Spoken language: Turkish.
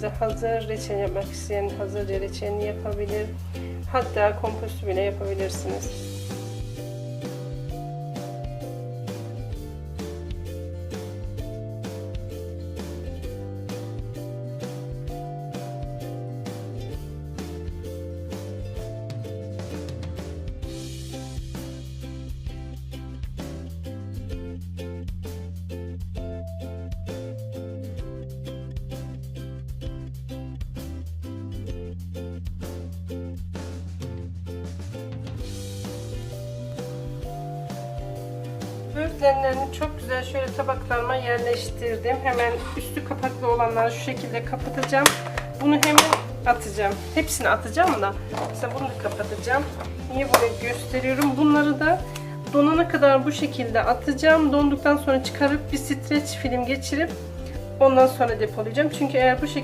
kendinize hazır reçel yapmak isteyen hazır reçelini yapabilir. Hatta kompostu bile yapabilirsiniz. Böğürtlenlerini çok güzel şöyle tabaklarıma yerleştirdim. Hemen üstü kapaklı olanları şu şekilde kapatacağım. Bunu hemen atacağım. Hepsini atacağım da. Mesela bunu da kapatacağım. Niye böyle gösteriyorum? Bunları da donana kadar bu şekilde atacağım. Donduktan sonra çıkarıp bir streç film geçirip ondan sonra depolayacağım. Çünkü eğer bu şekilde